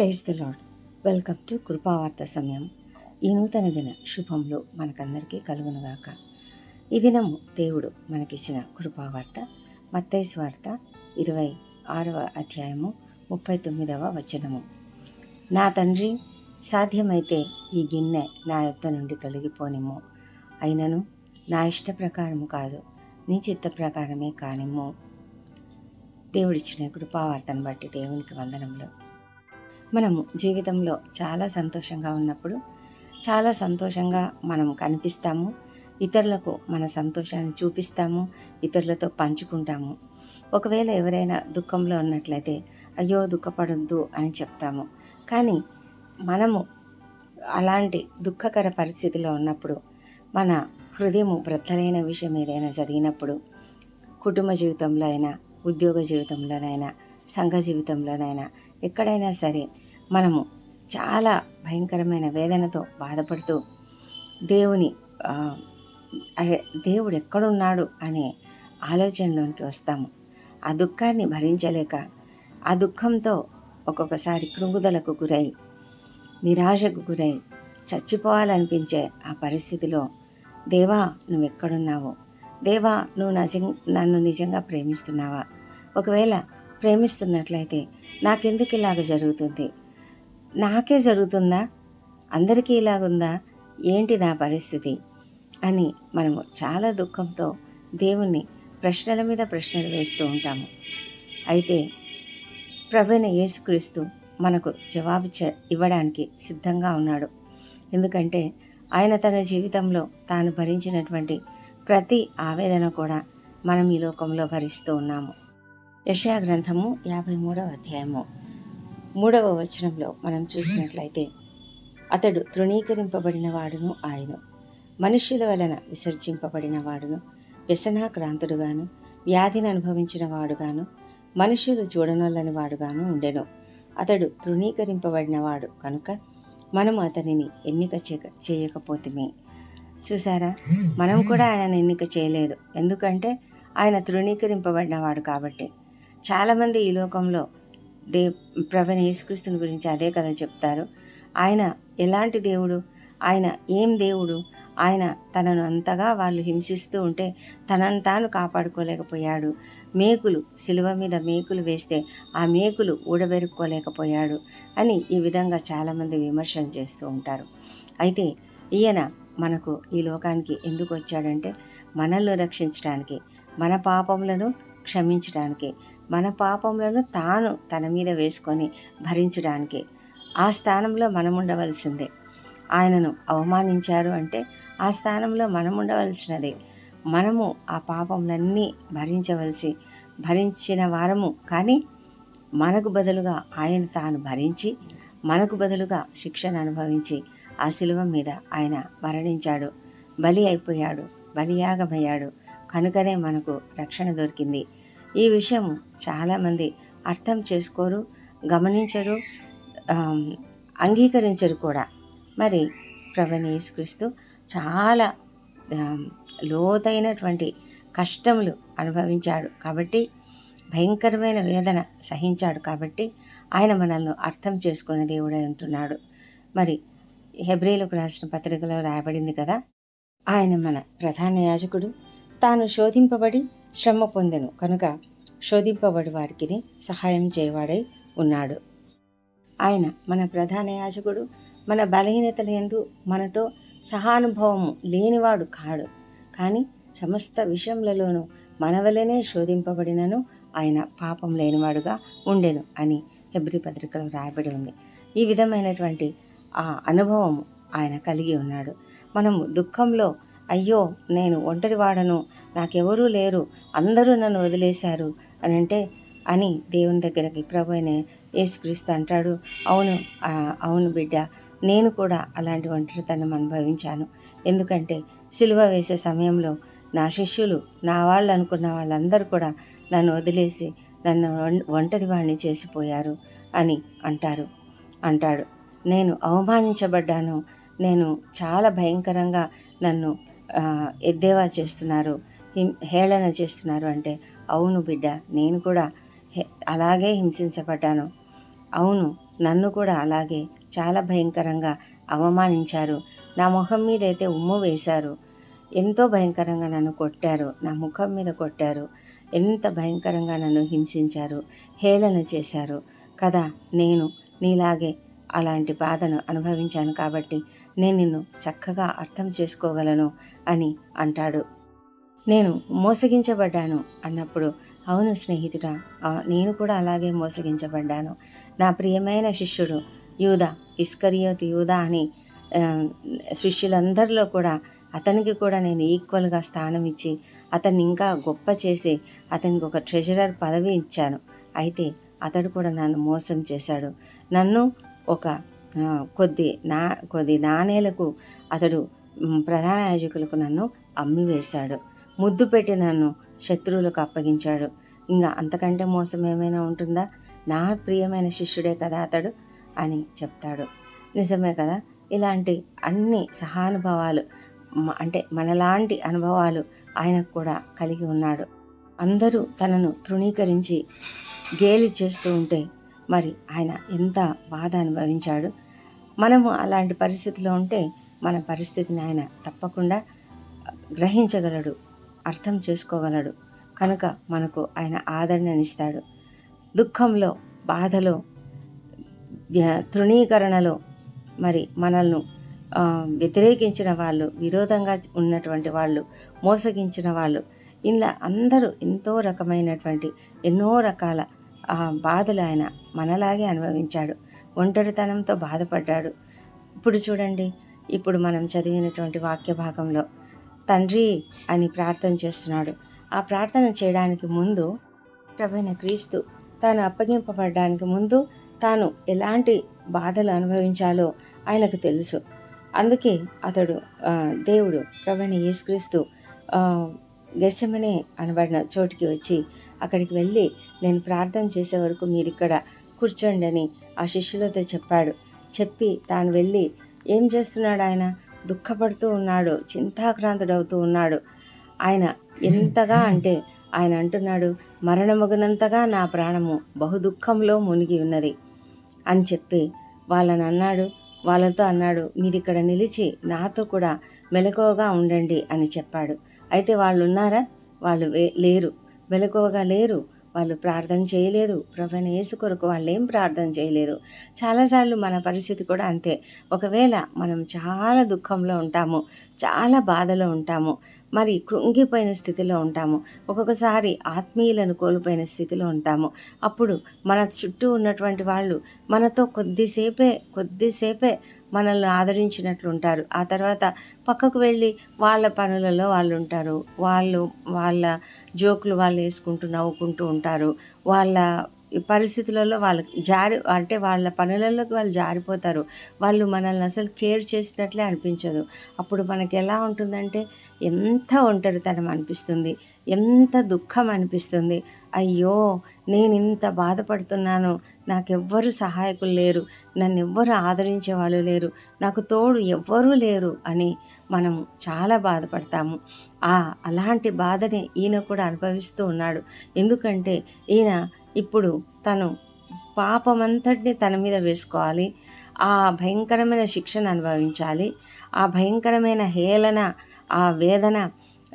Praise the Lord welcome to కృపావార్త సమయం. ఈ నూతన దిన శుభంలో మనకందరికీ కలుగునుగాక. ఈ దినము దేవుడు మనకిచ్చిన కృపావార్త మత్తైస్ వార్త ఇరవై ఆరవ అధ్యాయము ముప్పై తొమ్మిదవ వచనము. నా తండ్రి సాధ్యమైతే ఈ గిన్నె నా యొద్ద నుండి తొలగిపోనిమ్ము. అయినను నా ఇష్ట ప్రకారము కాదు నీ చిత్త ప్రకారమే కానిమ్ము. దేవుడిచ్చిన కృపావార్తను బట్టి దేవునికి వందనములు. మనము జీవితంలో చాలా సంతోషంగా ఉన్నప్పుడు చాలా సంతోషంగా మనం కనిపిస్తాము ఇతరులకు మన సంతోషాన్ని చూపిస్తాము ఇతరులతో పంచుకుంటాము. ఒకవేళ ఎవరైనా దుఃఖంలో ఉన్నట్లయితే అయ్యో దుఃఖపడొద్దు అని చెప్తాము. కానీ మనము అలాంటి దుఃఖకర పరిస్థితిలో ఉన్నప్పుడు మన హృదయము వృద్ధలైన విషయం ఏదైనా జరిగినప్పుడు కుటుంబ జీవితంలో అయినా ఉద్యోగ జీవితంలోనైనా సంఘ జీవితంలోనైనా ఎక్కడైనా సరే మనము చాలా భయంకరమైన వేదనతో బాధపడుతూ దేవుని దేవుడు ఎక్కడున్నాడు అనే ఆలోచనలోనికి వస్తాము. ఆ దుఃఖాన్ని భరించలేక ఆ దుఃఖంతో ఒక్కొక్కసారి కృంగుదలకు గురై నిరాశకు గురై చచ్చిపోవాలనిపించే ఆ పరిస్థితిలో దేవా నువ్వు ఎక్కడున్నావు దేవా నువ్వు నిజం నన్ను నిజంగా ప్రేమిస్తున్నావా? ఒకవేళ ప్రేమిస్తున్నట్లయితే నాకెందుకు ఇలాగ జరుగుతుంది? నాకే జరుగుతుందా? అందరికీ ఇలాగుందా? ఏంటి నా పరిస్థితి? అని మనము చాలా దుఃఖంతో దేవుణ్ణి ప్రశ్నల మీద ప్రశ్నలు వేస్తూ ఉంటాము. అయితే ప్రవీణ యేసుక్రీస్తు మనకు జవాబు ఇవ్వడానికి సిద్ధంగా ఉన్నాడు. ఎందుకంటే ఆయన తన జీవితంలో తాను భరించినటువంటి ప్రతి ఆవేదన కూడా మనం ఈ లోకంలో భరిస్తూ ఉన్నాము. యషయా గ్రంథము యాభై మూడవ అధ్యాయము. మూడవ వచనంలో మనం చూసినట్లయితే అతడు తృణీకరింపబడిన వాడును ఆయన. మనుష్యుల వలన విసర్జింపబడిన వాడును వ్యసనాక్రాంతుడుగాను వ్యాధిని అనుభవించిన వాడుగాను మనుష్యులు చూడనొల్లని వాడుగాను ఉండెను. అతడు తృణీకరింపబడిన వాడు కనుక మనము అతనిని ఎన్నిక చేయక చేయకపోతుమే. చూసారా? మనం కూడా ఆయనను ఎన్నిక చేయలేదు. ఎందుకంటే ఆయన తృణీకరింపబడినవాడు కాబట్టి. చాలామంది ఈ లోకంలో దే ప్రవీణ యేసుక్రీస్తుని గురించి అదే కదా చెప్తారు. ఆయన ఎలాంటి దేవుడు? ఆయన ఏం దేవుడు? ఆయన తనను అంతగా వాళ్ళు హింసిస్తూ ఉంటే తనను తాను కాపాడుకోలేకపోయాడు. మేకులు శిలువ మీద మేకులు వేస్తే ఆ మేకులు ఊడబెరుక్కోలేకపోయాడు అని ఈ విధంగా చాలామంది విమర్శలు చేస్తూ ఉంటారు. అయితే ఈయన మనకు ఈ లోకానికి ఎందుకు వచ్చాడంటే మనల్ని రక్షించడానికి మన పాపములను క్షమించడానికి మన పాపములను తాను తన మీద వేసుకొని భరించడానికి. ఆ స్థానంలో మనం ఉండవలసిందే ఆయనను అవమానించారు అంటే ఆ స్థానంలో మనం ఉండవలసినదే మనము ఆ పాపములన్నీ భరించవలసి భరించిన వారము కానీ మనకు బదులుగా ఆయన తాను భరించి మనకు బదులుగా శిక్షను అనుభవించి ఆ శిలువ మీద ఆయన మరణించాడు. బలి అయిపోయాడు. బలియాగమయ్యాడు. కనుకనే మనకు రక్షణ దొరికింది. ఈ విషయం చాలామంది అర్థం చేసుకోరు గమనించరు అంగీకరించరు కూడా. మరి ప్రవణ యేసుక్రీస్తు చాలా లోతైనటువంటి కష్టములు అనుభవించాడు కాబట్టి భయంకరమైన వేదన సహించాడు కాబట్టి ఆయన మనల్ని అర్థం చేసుకునే దేవుడై ఉంటున్నాడు. మరి హెబ్రిలకు రాసిన పత్రికలో రాయబడింది కదా ఆయన మన ప్రధాన యాజకుడు తాను శోధింపబడి శ్రమ పొందెను. కనుక శోధింపబడి వారికి సహాయం చేయవాడై ఉన్నాడు. ఆయన మన ప్రధాన యాజకుడు మన బలహీనతల యందు మనతో సహానుభవము లేనివాడు కాడు. కానీ సమస్త విషయములలోనూ మనవలనే శోధింపబడినను ఆయన పాపం లేనివాడుగా ఉండెను అని హెబ్రి పత్రికలో రాయబడి ఉంది. ఈ విధమైనటువంటి ఆ అనుభవం ఆయన కలిగి ఉన్నాడు. మనము దుఃఖంలో అయ్యో నేను ఒంటరివాడను నాకెవరూ లేరు. అందరూ నన్ను వదిలేశారు అని అంటే అని దేవుని దగ్గరికి ప్రభు అయిన యేసుక్రీస్తు అంటాడు. అవును అవును బిడ్డ నేను కూడా అలాంటి ఒంటరితనం అనుభవించాను. ఎందుకంటే సిలువ వేసే సమయంలో నా శిష్యులు నా వాళ్ళు అనుకున్న వాళ్ళందరూ కూడా నన్ను వదిలేసి నన్ను ఒంటరి వాడిని చేసిపోయారు అని అంటారు అంటాడు. నేను అవమానించబడ్డాను. నేను చాలా భయంకరంగా నన్ను ఎద్దేవా చేస్తున్నారు. హేళన చేస్తున్నారు అంటే అవును బిడ్డ నేను కూడా అలాగే హింసించబడ్డాను. అవును నన్ను కూడా అలాగే చాలా భయంకరంగా అవమానించారు. నా ముఖం మీద అయితే ఉమ్ము వేశారు. ఎంతో భయంకరంగా నన్ను కొట్టారు. నా ముఖం మీద కొట్టారు. ఎంత భయంకరంగా నన్ను హింసించారు హేళన చేశారు. కదా నేను నీలాగే అలాంటి బాధను అనుభవించాను కాబట్టి నేను నిన్ను చక్కగా అర్థం చేసుకోగలను అని అంటాడు. నేను మోసగించబడ్డాను అన్నప్పుడు అవును స్నేహితుడా నేను కూడా అలాగే మోసగించబడ్డాను. నా ప్రియమైన శిష్యుడు యూద ఇస్కరియోత్ యూద అని శిష్యులందరిలో కూడా అతనికి కూడా నేను ఈక్వల్గా స్థానం ఇచ్చి అతన్ని ఇంకా గొప్ప చేసి అతనికి ఒక ట్రెజరర్ పదవి ఇచ్చాను. అయితే అతడు కూడా నన్ను మోసం చేశాడు. నన్ను ఒక కొద్ది నా కొద్ది నాణేలకు అతడు ప్రధాన యాజకులకు నన్ను అమ్మివేశాడు. ముద్దు పెట్టి నన్ను శత్రువులకు అప్పగించాడు. ఇంకా అంతకంటే మోసం ఏమైనా ఉంటుందా? నా ప్రియమైన శిష్యుడే కదా అతడు అని చెప్తాడు. నిజమే కదా? ఇలాంటి అన్ని సహానుభవాలు అంటే మనలాంటి అనుభవాలు ఆయనకు కూడా కలిగి ఉన్నాడు. అందరూ తనను తృణీకరించి గేలి చేస్తూ ఉంటే మరి ఆయన ఎంత బాధ అనుభవించాడు? మనము అలాంటి పరిస్థితిలో ఉంటే మన పరిస్థితిని ఆయన తప్పకుండా గ్రహించగలడు. అర్థం చేసుకోగలడు. కనుక మనకు ఆయన ఆదరణనిస్తాడు. దుఃఖంలో బాధలో తృణీకరణలో మరి మనల్ని వ్యతిరేకించిన వాళ్ళు విరోధంగా ఉన్నటువంటి వాళ్ళు మోసగించిన వాళ్ళు ఇలా అందరూ ఎంతో రకమైనటువంటి ఎన్నో రకాల బాధలు ఆయన మనలాగే అనుభవించాడు. ఒంటరితనంతో బాధపడ్డాడు. ఇప్పుడు చూడండి ఇప్పుడు మనం చదివినటువంటి వాక్య భాగంలో తండ్రి అని ప్రార్థన చేస్తున్నాడు. ఆ ప్రార్థన చేయడానికి ముందు ప్రభైన క్రీస్తు తాను అప్పగింపబడడానికి ముందు తాను ఎలాంటి బాధలు అనుభవించాలో ఆయనకు తెలుసు. అందుకే అతడు దేవుడు ప్రభైన యేసుక్రీస్తు గశమనే గెస్సమనే అనబడిన చోటికి వచ్చి అక్కడికి వెళ్ళి నేను ప్రార్థన చేసే వరకు మీరు ఇక్కడ కూర్చోండి అని ఆ శిష్యులతో చెప్పాడు. చెప్పి తాను వెళ్ళి ఏం చేస్తున్నాడు ఆయన? దుఃఖపడుతూ ఉన్నాడు చింతాక్రాంతుడవుతూ ఉన్నాడు. ఆయన ఎంతగా అంటే ఆయన అంటున్నాడు మరణమగునంతగా నా ప్రాణము బహు దుఃఖంలో మునిగి ఉన్నది అని చెప్పి వాళ్ళని అన్నాడు. వాళ్ళతో అన్నాడు మీరు ఇక్కడ నిలిచి నాతో కూడా మెలకువగా ఉండండి అని చెప్పాడు. అయితే వాళ్ళు ఉన్నారా వాళ్ళు వే- లేరు. మెలకువగా లేరు. వాళ్ళు ప్రార్థన చేయలేదు. ప్రభుని యేసు కొరకు వాళ్ళు ఏం ప్రార్థన చేయలేదు. చాలాసార్లు మన పరిస్థితి కూడా అంతే. ఒకవేళ మనం చాలా దుఃఖంలో ఉంటాము చాలా బాధలో ఉంటాము మరి కృంగిపోయిన స్థితిలో ఉంటాము ఒక్కొక్కసారి ఆత్మీయులను కోల్పోయిన స్థితిలో ఉంటాము అప్పుడు మన చుట్టూ ఉన్నటువంటి వాళ్ళు మనతో కొద్దిసేపే కొద్దిసేపే మనల్ని ఆదరించినట్లు ఉంటారు ఆ తర్వాత పక్కకు వెళ్ళి వాళ్ళ పనులలో వాళ్ళు ఉంటారు వాళ్ళు వాళ్ళ జోకులు వాళ్ళు వేసుకుంటూ నవ్వుకుంటూ ఉంటారు. వాళ్ళ పరిస్థితులలో వాళ్ళు జారి అంటే వాళ్ళ పనులలోకి వాళ్ళు జారిపోతారు. వాళ్ళు మనల్ని అసలు కేర్ చేసినట్లే అనిపించదు. అప్పుడు మనకి ఎలా ఉంటుందంటే ఎంత ఒంటరితనం అనిపిస్తుంది. ఎంత దుఃఖం అనిపిస్తుంది. అయ్యో నేను ఇంత బాధపడుతున్నాను. నాకెవ్వరు సహాయకులు లేరు. నన్ను ఎవ్వరు ఆదరించే వాళ్ళు లేరు. నాకు తోడు ఎవ్వరూ లేరు అని మనం చాలా బాధపడతాము. ఆ అలాంటి బాధని ఈయన కూడా అనుభవిస్తూ ఉన్నాడు. ఎందుకంటే ఈయన ఇప్పుడు తను పాపమంతటిని తన మీద వేసుకోవాలి. ఆ భయంకరమైన శిక్షను అనుభవించాలి. ఆ భయంకరమైన హేళన ఆ వేదన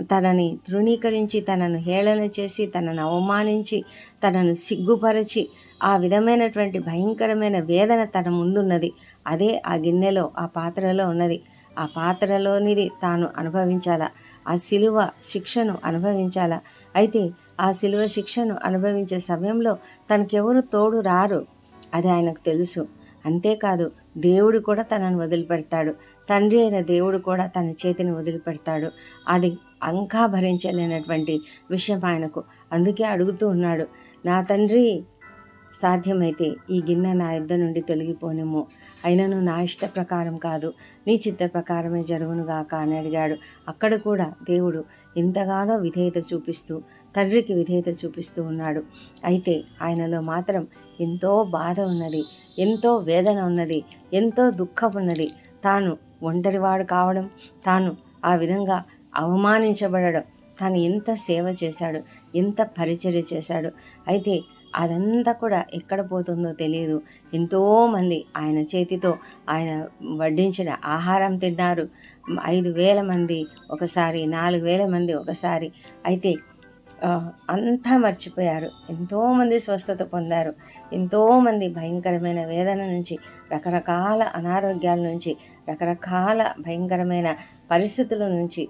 తనని తృణీకరించి తనను హేళన చేసి తనను అవమానించి తనను సిగ్గుపరచి ఆ విధమైనటువంటి భయంకరమైన వేదన తన ముందున్నది. అదే ఆ గిన్నెలో ఆ పాత్రలో ఉన్నది. ఆ పాత్రలోనిది తాను అనుభవించాలా. ఆ సిలువ శిక్షను అనుభవించాలా. అయితే ఆ సిలువ శిక్షను అనుభవించే సమయంలో తనకెవరు తోడు రారు? అది ఆయనకు తెలుసు. అంతేకాదు దేవుడు కూడా తనను వదిలిపెడతాడు. తండ్రి అయిన దేవుడు కూడా తన చేతిని వదిలిపెడతాడు. అది అంకా భరించలేనటువంటి విషయం ఆయనకు. అందుకే అడుగుతూ ఉన్నాడు నా తండ్రి సాధ్యమైతే ఈ గిన్నె నా యుద్ధ నుండి తొలగిపోనేమో అయినను నా ఇష్ట ప్రకారం కాదు. నీ చిత్త ప్రకారమే జరుగునుగాక అని అడిగాడు. అక్కడ కూడా దేవుడు ఎంతగానో విధేయత చూపిస్తూ తండ్రికి విధేయత చూపిస్తూ ఉన్నాడు. అయితే ఆయనలో మాత్రం ఎంతో బాధ ఉన్నది ఎంతో వేదన ఉన్నది ఎంతో దుఃఖం ఉన్నది. తాను ఒంటరివాడు కావడం తాను ఆ విధంగా అవమానించబడడం తాను ఎంత సేవ చేశాడు ఎంత పరిచర్య చేశాడు. అయితే అదంతా కూడా ఎక్కడ పోతుందో తెలియదు. ఎంతోమంది ఆయన చేతితో ఆయన వడ్డించిన ఆహారం తిన్నారు. ఐదు వేల మంది ఒకసారి నాలుగు వేల మంది ఒకసారి. అయితే అంతా మర్చిపోయారు. ఎంతోమంది స్వస్థత పొందారు. ఎంతోమంది భయంకరమైన వేదన నుంచి రకరకాల అనారోగ్యాల నుంచి రకరకాల భయంకరమైన పరిస్థితుల నుంచి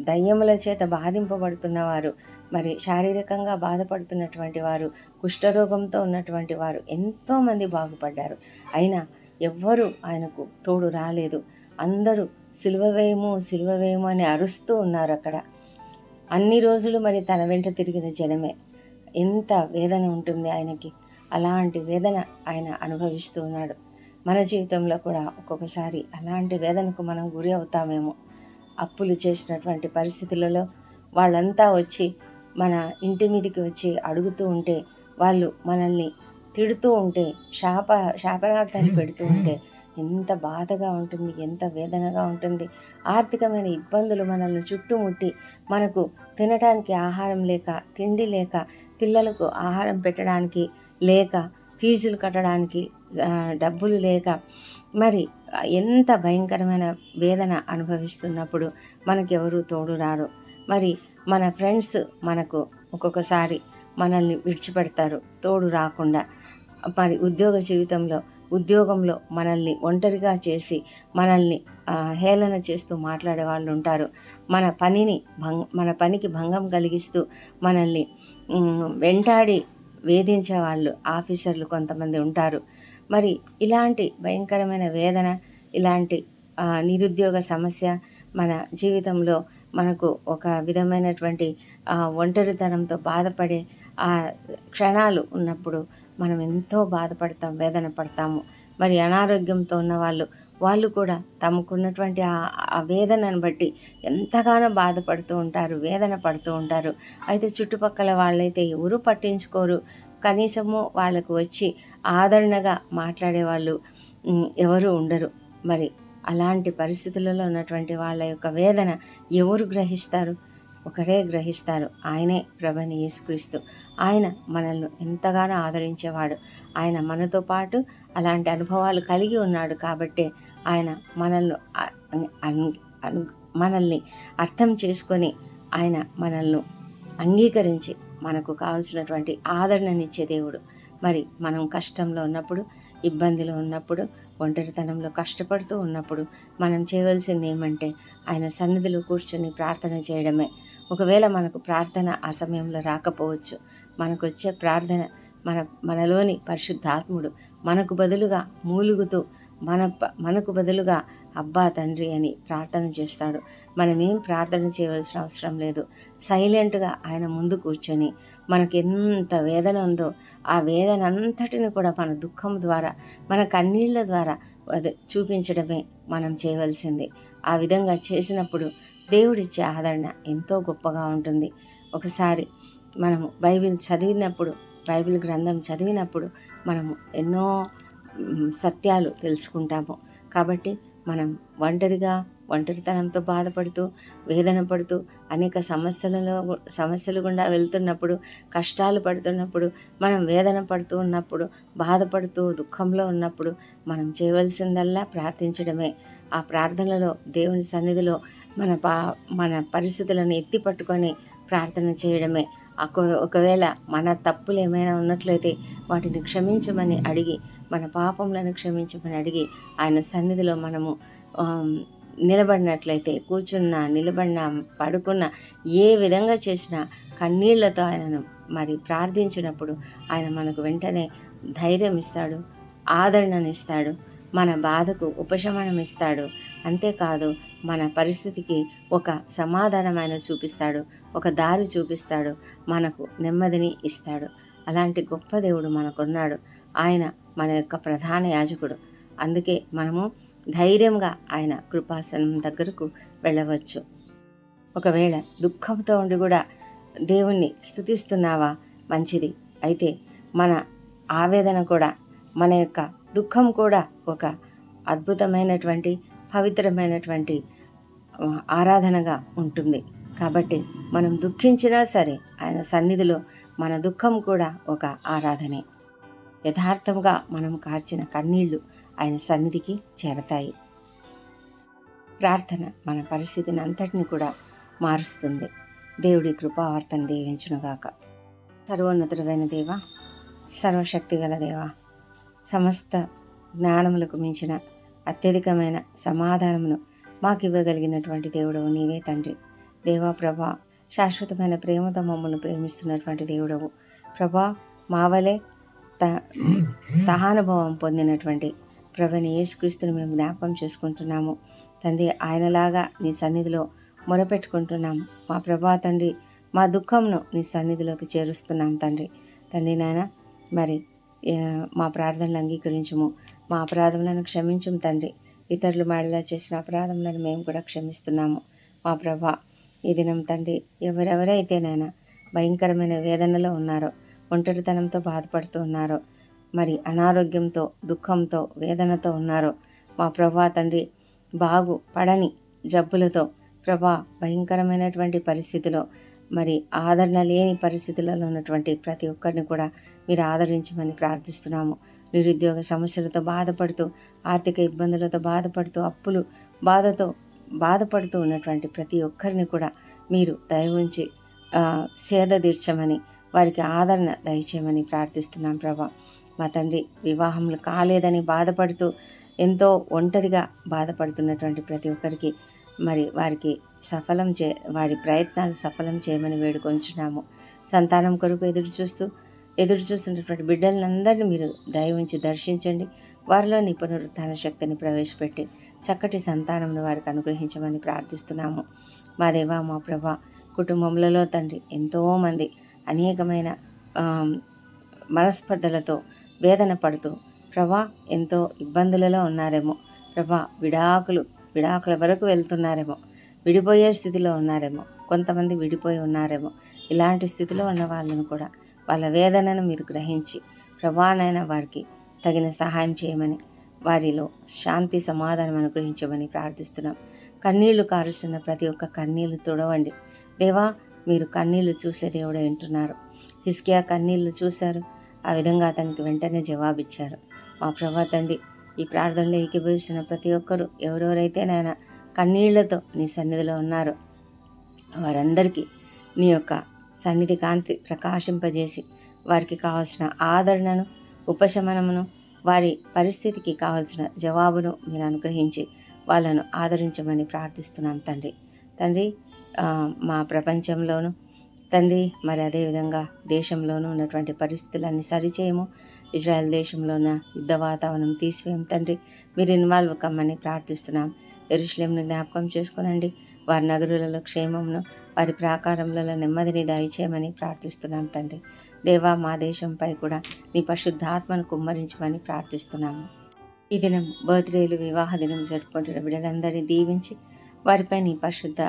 దయ్యముల చేత బాధింపబడుతున్న వారు మరి శారీరకంగా బాధపడుతున్నటువంటి వారు కుష్ఠరోగంతో ఉన్నటువంటి వారు ఎంతోమంది బాగుపడ్డారు. అయినా ఎవ్వరూ ఆయనకు తోడు రాలేదు. అందరూ సిలువ వేయము వేయము అని అరుస్తూ ఉన్నారు అక్కడ. అన్ని రోజులు మరి తన వెంట తిరిగిన జనమే. ఎంత వేదన ఉంటుంది ఆయనకి. అలాంటి వేదన ఆయన అనుభవిస్తూ ఉన్నాడు. మన జీవితంలో కూడా ఒక్కొక్కసారి అలాంటి వేదనకు మనం గురి అవుతామేమో. అప్పులు చేసినటువంటి పరిస్థితులలో వాళ్ళంతా వచ్చి మన ఇంటి మీదకి వచ్చి అడుగుతూ ఉంటే వాళ్ళు మనల్ని తిడుతూ ఉంటే శాప శాపనార్థాలు పెడుతూ ఉంటే ఎంత బాధగా ఉంటుంది ఎంత వేదనగా ఉంటుంది. ఆర్థికమైన ఇబ్బందులు మనల్ని చుట్టుముట్టి మనకు తినడానికి ఆహారం లేక తిండి లేక పిల్లలకు ఆహారం పెట్టడానికి లేక ఫీజులు కట్టడానికి డబ్బులు లేక మరి ఎంత భయంకరమైన వేదన అనుభవిస్తున్నప్పుడు మనకెవరు తోడు రారు. మరి మన ఫ్రెండ్స్ మనకు ఒక్కొక్కసారి మనల్ని విడిచిపెడతారు తోడు రాకుండా. మరి ఉద్యోగ జీవితంలో ఉద్యోగంలో మనల్ని ఒంటరిగా చేసి మనల్ని హేళన చేస్తూ మాట్లాడే వాళ్ళు ఉంటారు. మన పనిని భంగ మన పనికి భంగం కలిగిస్తూ మనల్ని వెంటాడి వేధించే వాళ్ళు ఆఫీసర్లు కొంతమంది ఉంటారు. మరి ఇలాంటి భయంకరమైన వేదన ఇలాంటి నిరుద్యోగ సమస్య మన జీవితంలో మనకు ఒక విధమైనటువంటి ఒంటరితనంతో బాధపడే ఆ క్షణాలు ఉన్నప్పుడు మనం ఎంతో బాధపడతాం వేదన పడతాము. మరి అనారోగ్యంతో ఉన్న వాళ్ళు వాళ్ళు కూడా తమకున్నటువంటి ఆ వేదనను బట్టి ఎంతగానో బాధపడుతూ ఉంటారు వేదన పడుతూ ఉంటారు. అయితే చుట్టుపక్కల వాళ్ళైతే ఎవరు పట్టించుకోరు. కనీసము వాళ్ళకు వచ్చి ఆదరణగా మాట్లాడే వాళ్ళు ఎవరు ఉండరు. మరి అలాంటి పరిస్థితులలో ఉన్నటువంటి వాళ్ళ యొక్క వేదన ఎవరు గ్రహిస్తారు? ఒకరే గ్రహిస్తారు. ఆయనే ప్రభని యేసుక్రీస్తు. ఆయన మనల్ని ఎంతగానో ఆదరించేవాడు. ఆయన మనతో పాటు అలాంటి అనుభవాలు కలిగి ఉన్నాడు కాబట్టే ఆయన మనల్ని మనల్ని అర్థం చేసుకొని ఆయన మనల్ని అంగీకరించి మనకు కావాల్సినటువంటి ఆదరణనిచ్చే దేవుడు. మరి మనం కష్టంలో ఉన్నప్పుడు ఇబ్బందిలో ఉన్నప్పుడు ఒంటరితనంలో కష్టపడుతూ ఉన్నప్పుడు మనం చేయవలసింది ఏమంటే ఆయన సన్నిధిలో కూర్చొని ప్రార్థన చేయడమే. ఒకవేళ మనకు ప్రార్థన ఆ సమయంలో రాకపోవచ్చు. మనకు వచ్చే ప్రార్థన మన మనలోని పరిశుద్ధాత్ముడు మనకు బదులుగా మూలుగుతూ మన మనకు బదులుగా అబ్బా తండ్రి అని ప్రార్థన చేస్తాడు. మనమేం ప్రార్థన చేయవలసిన అవసరం లేదు. సైలెంట్గా ఆయన ముందు కూర్చొని మనకి ఎంత వేదన ఉందో ఆ వేదన అంతటిని కూడా మన దుఃఖం ద్వారా మన కన్నీళ్ళ ద్వారా చూపించడమే మనం చేయవలసింది. ఆ విధంగా చేసినప్పుడు దేవుడిచ్చే ఆదరణ ఎంతో గొప్పగా ఉంటుంది. ఒకసారి మనము బైబిల్ చదివినప్పుడు బైబిల్ గ్రంథం చదివినప్పుడు మనము ఎన్నో సత్యాలు తెలుసుకుంటాము. కాబట్టి మనం ఒంటరిగా ఒంటరితనంతో బాధపడుతూ వేదన పడుతూ అనేక సమస్యలలో సమస్యలు గుండా వెళ్తున్నప్పుడు కష్టాలు పడుతున్నప్పుడు మనం వేదన పడుతూ ఉన్నప్పుడు బాధపడుతూ దుఃఖంలో ఉన్నప్పుడు మనం చేయవలసిందల్లా ప్రార్థించడమే. ఆ ప్రార్థనలో దేవుని సన్నిధిలో మన పా మన పరిస్థితులను ఎత్తి పట్టుకొని ప్రార్థన చేయడమే. ఒకవేళ మన తప్పులు ఏమైనా ఉన్నట్లయితే వాటిని క్షమించమని అడిగి మన పాపములను క్షమించమని అడిగి ఆయన సన్నిధిలో మనము నిలబడినట్లయితే కూర్చున్నా నిలబడినా పడుకున్నా ఏ విధంగా చేసినా కన్నీళ్ళతో ఆయనను మరి ప్రార్థించినప్పుడు ఆయన మనకు వెంటనే ధైర్యం ఇస్తాడు ఆదరణను ఇస్తాడు మన బాధకు ఉపశమనం ఇస్తాడు అంతేకాదు మన పరిస్థితికి ఒక సమాధానమైన చూపిస్తాడు. ఒక దారి చూపిస్తాడు. మనకు నెమ్మదిని ఇస్తాడు. అలాంటి గొప్ప దేవుడు మనకున్నాడు. ఆయన మన యొక్క ప్రధాన యాజకుడు. అందుకే మనము ధైర్యంగా ఆయన కృపాసనం దగ్గరకు వెళ్ళవచ్చు. ఒకవేళ దుఃఖంతో ఉండి కూడా దేవుణ్ణి స్థుతిస్తున్నావా మంచిది. అయితే మన ఆవేదన కూడా మన యొక్క దుఃఖం కూడా ఒక అద్భుతమైనటువంటి పవిత్రమైనటువంటి ఆరాధనగా ఉంటుంది. కాబట్టి మనం దుఃఖించినా సరే ఆయన సన్నిధిలో మన దుఃఖం కూడా ఒక ఆరాధనే. యథార్థంగా మనం కార్చిన కన్నీళ్ళు ఆయన సన్నిధికి చేరతాయి. ప్రార్థన మన పరిస్థితిని అంతటిని కూడా మారుస్తుంది. దేవుడి కృపావార్తను దీవించునుగాక. సర్వోన్నతుడైన దేవ సర్వశక్తి గల సమస్త జ్ఞానములకు మించిన అత్యధికమైన సమాధానమును మాకు ఇవ్వగలిగినటువంటి దేవుడవు నీవే తండ్రి. దేవా ప్రభా శాశ్వతమైన ప్రేమతో మమ్మల్ని ప్రేమిస్తున్నటువంటి దేవుడవు. ప్రభా మావలే త సహానుభవం పొందినటువంటి ప్రభని యేసుక్రీస్తుని మేము జ్ఞాపకం చేసుకుంటున్నాము. తండ్రి ఆయనలాగా నీ సన్నిధిలో మొరపెట్టుకుంటున్నాము మా ప్రభా తండ్రి మా దుఃఖంను నీ సన్నిధిలోకి చేరుస్తున్నాం తండ్రి. తండ్రి నాయన మరి మా ప్రార్థనలు అంగీకరించము. మా అపరాధములను క్షమించము తండ్రి. ఇతరులు మాడిలా చేసిన అపరాధములను మేము కూడా క్షమిస్తున్నాము. మా ప్రభా ఈ దినం తండ్రి ఎవరెవరైతే నాయన భయంకరమైన వేదనలో ఉన్నారో ఒంటరితనంతో బాధపడుతూ ఉన్నారో మరి అనారోగ్యంతో దుఃఖంతో వేదనతో ఉన్నారో మా ప్రభా తండ్రి బాగు పడని జబ్బులతో ప్రభా భయంకరమైనటువంటి పరిస్థితిలో మరి ఆదరణ లేని పరిస్థితులలో ఉన్నటువంటి ప్రతి ఒక్కరిని కూడా మీరు ఆదరించమని ప్రార్థిస్తున్నాము. నిరుద్యోగ సమస్యలతో బాధపడుతూ ఆర్థిక ఇబ్బందులతో బాధపడుతూ అప్పులు బాధతో బాధపడుతూ ఉన్నటువంటి ప్రతి ఒక్కరిని కూడా మీరు దయ ఉంచి సేద తీర్చమని వారికి ఆదరణ దయచేయమని ప్రార్థిస్తున్నాం ప్రభా. మా తండ్రి వివాహములు కాలేదని బాధపడుతూ ఎంతో ఒంటరిగా బాధపడుతున్నటువంటి ప్రతి ఒక్కరికి మరి వారికి సఫలం చే వారి ప్రయత్నాలు సఫలం చేయమని వేడుకొంచున్నాము. సంతానం కొరకు ఎదురు చూస్తూ ఎదురు చూస్తున్నటువంటి బిడ్డలందరినీ మీరు దయవించి దర్శించండి. వారిలో నీ పునరుత్థాన శక్తిని ప్రవేశపెట్టి చక్కటి సంతానమును వారికి అనుగ్రహించమని ప్రార్థిస్తున్నాము. మా దేవా మా ప్రభా కుటుంబంలో తండ్రి ఎంతోమంది అనేకమైన మనస్పర్ధలతో వేదన పడుతూ ప్రభా ఎంతో ఇబ్బందులలో ఉన్నారేమో ప్రభా విడాకులు విడాకుల వరకు వెళ్తున్నారేమో విడిపోయే స్థితిలో ఉన్నారేమో కొంతమంది విడిపోయి ఉన్నారేమో ఇలాంటి స్థితిలో ఉన్న వాళ్ళను కూడా వాళ్ళ వేదనను మీరు గ్రహించి ప్రభానైన వారికి తగిన సహాయం చేయమని వారిలో శాంతి సమాధానం అనుగ్రహించమని ప్రార్థిస్తున్నాం. కన్నీళ్ళు కారుస్తున్న ప్రతి ఒక్క కన్నీళ్ళు తుడవండి. దేవా మీరు కన్నీళ్ళు చూసే దేవుడు వింటున్నారు హిస్కియా కన్నీళ్ళు చూశారు. ఆ విధంగా అతనికి వెంటనే జవాబిచ్చారు. మా ప్రభా తండ్రి ఈ ప్రార్థనలో ఏకీభవిస్తున్న ప్రతి ఒక్కరూ ఎవరెవరైతే నాయన కన్నీళ్ళతో నీ సన్నిధిలో ఉన్నారో వారందరికీ నీ యొక్క సన్నిధి కాంతి ప్రకాశింపజేసి వారికి కావాల్సిన ఆదరణను ఉపశమనమును వారి పరిస్థితికి కావాల్సిన జవాబును మీరు అనుగ్రహించి వాళ్ళను ఆదరించమని ప్రార్థిస్తున్నాం తండ్రి. తండ్రి మా ప్రపంచంలోను తండ్రి మరి అదేవిధంగా దేశంలోనూ ఉన్నటువంటి పరిస్థితులన్నీ సరిచేయము. ఇజ్రాయెల్ దేశంలో ఉన్న యుద్ధ వాతావరణం తీసివేయం తండ్రి. మీరు ఇన్వాల్వ్ కమ్మని ప్రార్థిస్తున్నాం. ఎరుషులేంను జ్ఞాపకం చేసుకునండి. వారి నగరులలో క్షేమమును వారి ప్రాకారంలో నెమ్మదిని దయచేయమని ప్రార్థిస్తున్నాం తండ్రి. దేవా మా దేశంపై కూడా నీ పరిశుద్ధాత్మను కుమ్మరించమని ప్రార్థిస్తున్నాము. ఈ దినం బర్త్డేలు వివాహ దినం జరుపుకుంటున్న బిడ్డలందరినీ దీవించి వారిపై నీ పరిశుద్ధ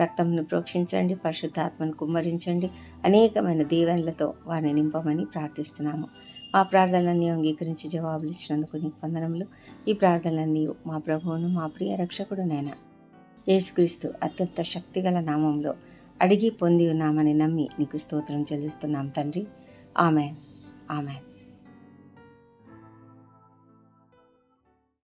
రక్తంను ప్రోక్షించండి పరిశుద్ధాత్మను కుమ్మరించండి అనేకమైన దీవెనలతో వారిని నింపమని ప్రార్థిస్తున్నాము. మా ప్రార్థనలన్నీ అంగీకరించి జవాబులు ఇచ్చినందుకు నీకు వందనములు. ఈ ప్రార్థనలన్నీ మా ప్రభువును మా ప్రియ రక్షకుడు నేన యేసుక్రీస్తు అత్యంత శక్తిగల నామంలో అడిగి పొంది ఉన్నామని నమ్మి నీకు స్తోత్రం చెల్లిస్తున్నాం తండ్రి. ఆమెన్. ఆమెన్.